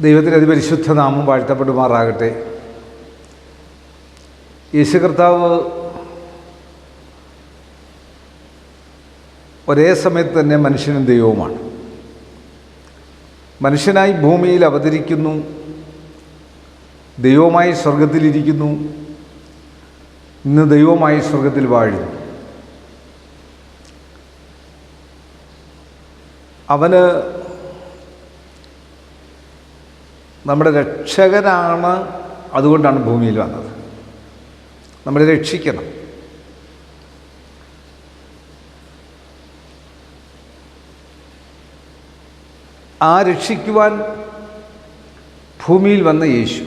ദൈവത്തിന്റെ അതിപരിശുദ്ധ നാമം വാഴ്ത്തപ്പെടുമാറാകട്ടെ. യേശു കർത്താവ് ഒരേ സമയത്ത് തന്നെ മനുഷ്യനും ദൈവവുമാണ്. മനുഷ്യനായി ഭൂമിയിൽ അവതരിക്കുന്നു. ദൈവമായി സ്വർഗത്തിലിരിക്കുന്നു. ഇന്ന് ദൈവമായി സ്വർഗത്തിൽ വാഴുന്നു. അവന് നമ്മുടെ രക്ഷകനാണ് അതുകൊണ്ടാണ് ഭൂമിയിൽ വന്നത്. നമ്മളെ രക്ഷിക്കണം. ആ രക്ഷിക്കുവാൻ ഭൂമിയിൽ വന്ന യേശു.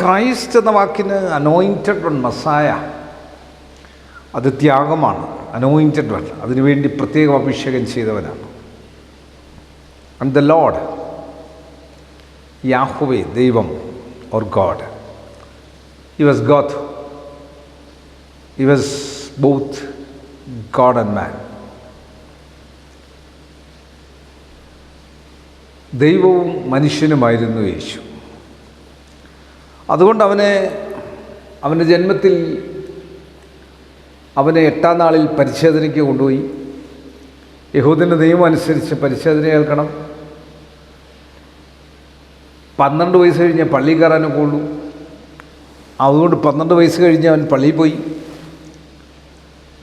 ക്രൈസ്റ്റ് എന്ന വാക്കിന് അനോയിന്റഡ് വൺ മസായ അത് ത്യാഗമാണ്. അനോയിന്റഡ് വൺ അതിനുവേണ്ടി പ്രത്യേകം അഭിഷേകം ചെയ്തവനാണ്. ആൻഡ് ദ ലോഡ് യാഹുവേ ദൈവം or God he was God he was both God and man ദൈവവും മനുഷ്യനുമായിരുന്നു യേശു. അതുകൊണ്ട് അവനെ അവന്റെ ജന്മത്തിൽ അവനെ എട്ടാം നാളിൽ പരിശോധനയ്ക്ക് കൊണ്ടുപോയി. യഹൂദിന്റെ നിയമം അനുസരിച്ച് പരിശോധന ഏൽക്കണം. പന്ത്രണ്ട് വയസ്സ് കഴിഞ്ഞാൽ പള്ളി കയറാനൊക്കെ ഉള്ളൂ അതുകൊണ്ട് പന്ത്രണ്ട് വയസ്സ് കഴിഞ്ഞ് അവൻ പള്ളിയിൽ പോയി.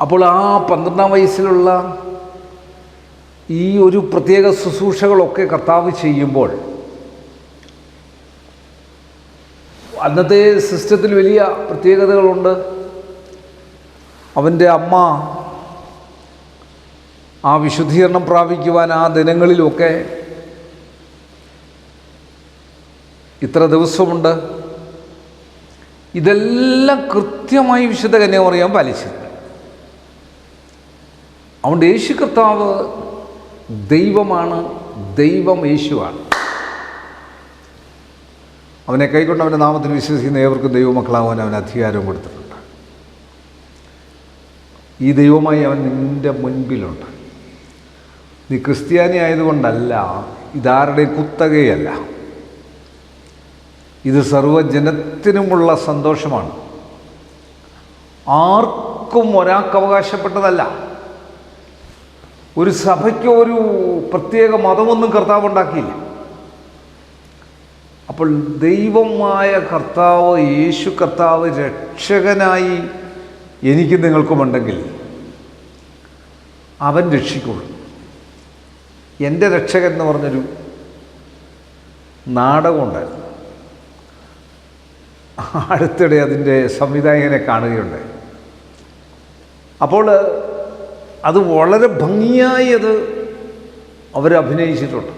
അപ്പോൾ ആ പന്ത്രണ്ടാം വയസ്സിലുള്ള ഈ ഒരു പ്രത്യേക ശുശ്രൂഷകളൊക്കെ കർത്താവ് ചെയ്യുമ്പോൾ അന്നത്തെ സിസ്റ്റത്തിൽ വലിയ പ്രത്യേകതകളുണ്ട്. അവന്റെ അമ്മ ആ വിശുദ്ധീകരണം പ്രാപിക്കുവാൻ ആ ദിനങ്ങളിലൊക്കെ ഇത്ര ദിവസമുണ്ട്. ഇതെല്ലാം കൃത്യമായി വിശുദ്ധ കന്യാമറിയാൻ പാലിച്ചത് അതുകൊണ്ട് യേശു കർത്താവ് ദൈവമാണ് ദൈവം യേശുവാണ്. അവനെ കൈക്കൊണ്ട് അവന്റെ നാമത്തിൽ വിശ്വസിക്കുന്ന ഏവർക്കും ദൈവമക്കളാവാൻ അവൻ അധികാരം കൊടുത്തിട്ടുണ്ട്. ഈ ദൈവമായി അവൻ നിന്റെ മുൻപിലുണ്ട്. നീ ക്രിസ്ത്യാനി ആയതുകൊണ്ടല്ല ഇതാരുടെ കുത്തകയല്ല. ഇത് സർവജനത്തിനുമുള്ള സന്തോഷമാണ്. ആർക്കും ഒരാൾക്ക് അവകാശപ്പെട്ടതല്ല ഒരു സഭയ്ക്ക് ഒരു പ്രത്യേക മതമൊന്നും കർത്താവ് ഉണ്ടാക്കിയില്ല. അപ്പോൾ ദൈവമായ കർത്താവ് യേശു കർത്താവ് രക്ഷകനായി എനിക്ക് നിങ്ങൾക്കുമുണ്ടെങ്കിൽ അവൻ രക്ഷിക്കുള്ളൂ എന്റെ രക്ഷകൻ എന്ന് പറഞ്ഞൊരു നാടകമുണ്ടായിരുന്നു. അടുത്തിടെ അതിന്റെ സംവിധായകനെ കാണുകയുണ്ടായി. അപ്പോൾ അത് വളരെ ഭംഗിയായി അത് അവരഭിനയിച്ചിട്ടുണ്ട്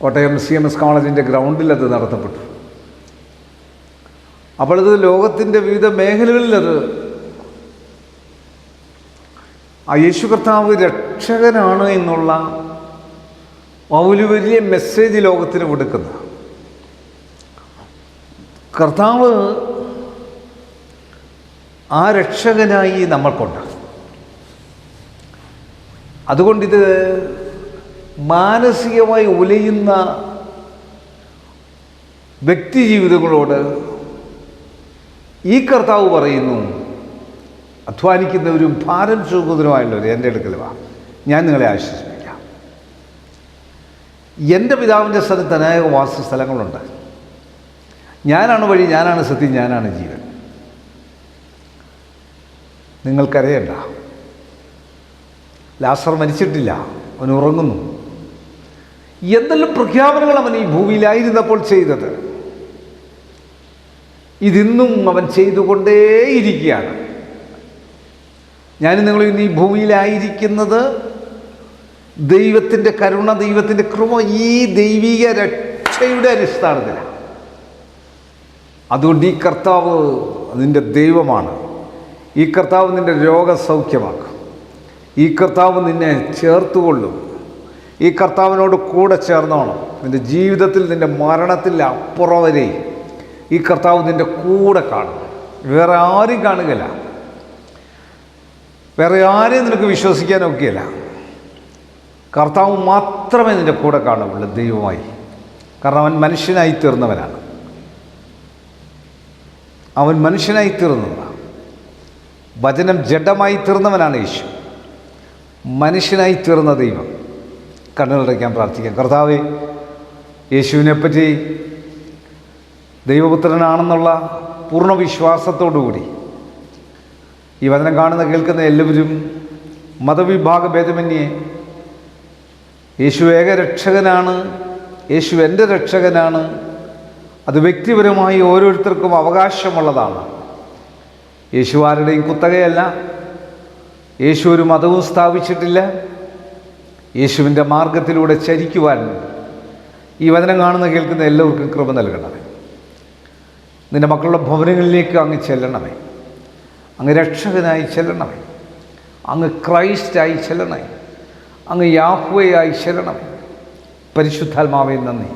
കോട്ടയം സി എം എസ് കോളേജിന്റെ ഗ്രൗണ്ടിൽ അത് നടത്തപ്പെട്ടു. അപ്പോൾ ലോകത്തിന്റെ വിവിധ മേഖലകളിൽ അത് ആ യേശു കർത്താവ് രക്ഷകനാണ് എന്നുള്ള ഒരു വലിയ മെസ്സേജ് ലോകത്തിന് കൊടുക്കുന്നത്. കർത്താവ് ആ രക്ഷകനായി നമ്മൾക്കുണ്ട് അതുകൊണ്ടിത് മാനസികമായി ഉലയുന്ന വ്യക്തി ജീവിതങ്ങളോട് ഈ കർത്താവ് പറയുന്നു അധ്വാനിക്കുന്നവരും ഭാരം ചുമക്കുന്നവരുമായുള്ളവർ എന്റെ അടുക്കൽ വാ. ഞാൻ നിങ്ങളെ ആശ്വസിപ്പിക്കാം എന്റെ പിതാവിന്റെ സ്ഥലത്ത് അനേക വാസസ്ഥലങ്ങളുണ്ട്. ഞാനാണ് വഴി ഞാനാണ് സത്യം ഞാനാണ് ജീവൻ. നിങ്ങൾക്കറിയണ്ട. ലാസർ മരിച്ചിട്ടില്ല അവൻ ഉറങ്ങുന്നു. എന്തെല്ലാം പ്രഖ്യാപനങ്ങൾ അവൻ ഈ ഭൂമിയിലായിരുന്നപ്പോൾ ചെയ്തത്? ഇതിന്നും അവൻ ചെയ്തുകൊണ്ടേയിരിക്കുകയാണ്. ഞാൻ നിങ്ങൾ ഇന്ന് ഈ ഭൂമിയിലായിരിക്കുന്നത് ദൈവത്തിന്റെ കരുണ ദൈവത്തിന്റെ കൃപ ഈ ദൈവിക രക്ഷയുടെ അടിസ്ഥാനത്തിലാണ്. അതുകൊണ്ട് ഈ കർത്താവ് നിന്റെ ദൈവമാണ്. ഈ കർത്താവ് നിന്റെ രോഗസൗഖ്യമാക്കും. ഈ കർത്താവ് നിന്നെ ചേർത്തുകൊള്ളും. ഈ കർത്താവിനോട് കൂടെ ചേർന്നോണം. നിന്റെ ജീവിതത്തിൽ നിന്റെ മരണത്തിൽ അപ്പുറം വരെ ഈ കർത്താവ് നിന്റെ കൂടെ കാണും. വേറെ ആരും കാണുകയില്ല. വേറെ ആരെയും നിനക്ക് വിശ്വസിക്കാനൊക്കെയല്ല. കർത്താവ് മാത്രമേ നിന്റെ കൂടെ കാണുകയുള്ളൂ ദൈവമായി കാരണം അവൻ മനുഷ്യനായി തീർന്നവനാണ്. അവൻ മനുഷ്യനായി തീർന്നതാണ് വചനം ജഡമായി തീർന്നവനാണ് യേശു. മനുഷ്യനായി തീർന്ന ദൈവം. കണ്ണുകളടയ്ക്കാൻ പ്രാർത്ഥിക്കാം. കർത്താവെ യേശുവിനെപ്പറ്റി ദൈവപുത്രനാണെന്നുള്ള പൂർണ വിശ്വാസത്തോടുകൂടി ഈ വചനം കാണുന്ന കേൾക്കുന്ന എല്ലാവരും മതവിഭാഗ ഭേദമന്യേ യേശു ഏക രക്ഷകനാണ് യേശു എന്റെ രക്ഷകനാണ് അത് വ്യക്തിപരമായി ഓരോരുത്തർക്കും അവകാശമുള്ളതാണ്. യേശു ആരുടെയും കുത്തകയല്ല യേശു ഒരു മതവും സ്ഥാപിച്ചിട്ടില്ല യേശുവിന്റെ മാർഗത്തിലൂടെ ചരിക്കുവാൻ ഈ വചനം കാണുന്ന കേൾക്കുന്ന എല്ലാവർക്കും കൃപ നൽകണമേ. നിന്റെ മക്കളുടെ ഭവനങ്ങളിലേക്ക് അങ്ങ് ചെല്ലണമേ. അങ്ങ് രക്ഷകനായി ചെല്ലണമേ. അങ്ങ് ക്രൈസ്റ്റായി ചെല്ലണമേ. അങ്ങ് യാഹ്വയായി ചെല്ലണമേ. പരിശുദ്ധാത്മാവേ നന്ദി.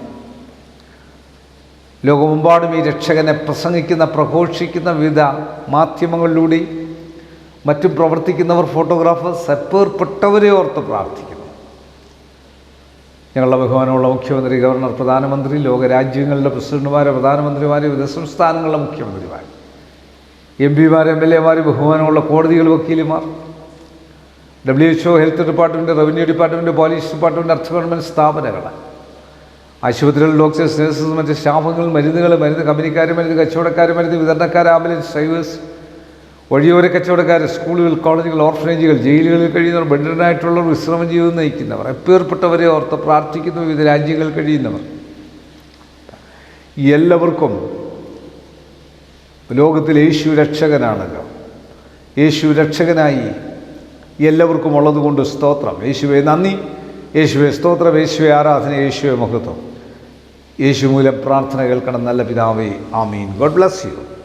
ലോകമെമ്പാടും ഈ രക്ഷകനെ പ്രസംഗിക്കുന്ന പ്രഘോഷിക്കുന്ന വിവിധ മാധ്യമങ്ങളിലൂടെ മറ്റും പ്രവർത്തിക്കുന്നവർ ഫോട്ടോഗ്രാഫേഴ്സ് എപ്പേർപ്പെട്ടവരെ ഓർത്ത് പ്രാർത്ഥിക്കുന്നു. ഞങ്ങളുടെ ബഹുമാനമുള്ള മുഖ്യമന്ത്രി ഗവർണർ പ്രധാനമന്ത്രി ലോകരാജ്യങ്ങളിലെ പ്രസിഡന്റുമാരെ പ്രധാനമന്ത്രിമാരെ വിവിധ സംസ്ഥാനങ്ങളിലെ മുഖ്യമന്ത്രിമാർ എം പിമാർ എം എൽ എമാർ ബഹുമാനമുള്ള കോടതികൾ വക്കീലുമാർ W H O health department revenue department police department അർത്ഥ ഗവൺമെന്റ് സ്ഥാപനങ്ങൾ ആശുപത്രികൾ ഡോക്ടേഴ്സ് നഴ്സസ് മറ്റ് സ്റ്റാഫുകൾ മരുന്നുകൾ മരുന്ന് കമ്പനിക്കാർ മരുന്ന് കച്ചവടക്കാർ മരുന്ന് വിതരണക്കാർ ആംബുലൻസ് ഡ്രൈവേഴ്സ് വഴിയോര കച്ചവടക്കാർ സ്കൂളുകൾ കോളേജുകൾ ഓർഫനേജുകൾ ജയിലുകളിൽ കഴിയുന്നവർ ബെഡിനായിട്ടുള്ളവർ വിശ്രമം ജീവിതം നയിക്കുന്നവർ എപ്പേർപ്പെട്ടവരെ ഓർത്ത് പ്രാർത്ഥിക്കുന്ന വിവിധ രാജ്യങ്ങളിൽ കഴിയുന്നവർ. എല്ലാവർക്കും ലോകത്തിൽ യേശു രക്ഷകനാണല്ലോ. യേശു രക്ഷകനായി എല്ലാവർക്കും ഉള്ളതുകൊണ്ട് സ്തോത്രം. യേശുവെ നന്ദി. യേശുവെ സ്തോത്രം. യേശുവെ ആരാധന. യേശുവെ മഹത്വം. യേശു മൂലം പ്രാർത്ഥന കേൾക്കണം. നല്ല പിതാവേ ആമീൻ. God bless you.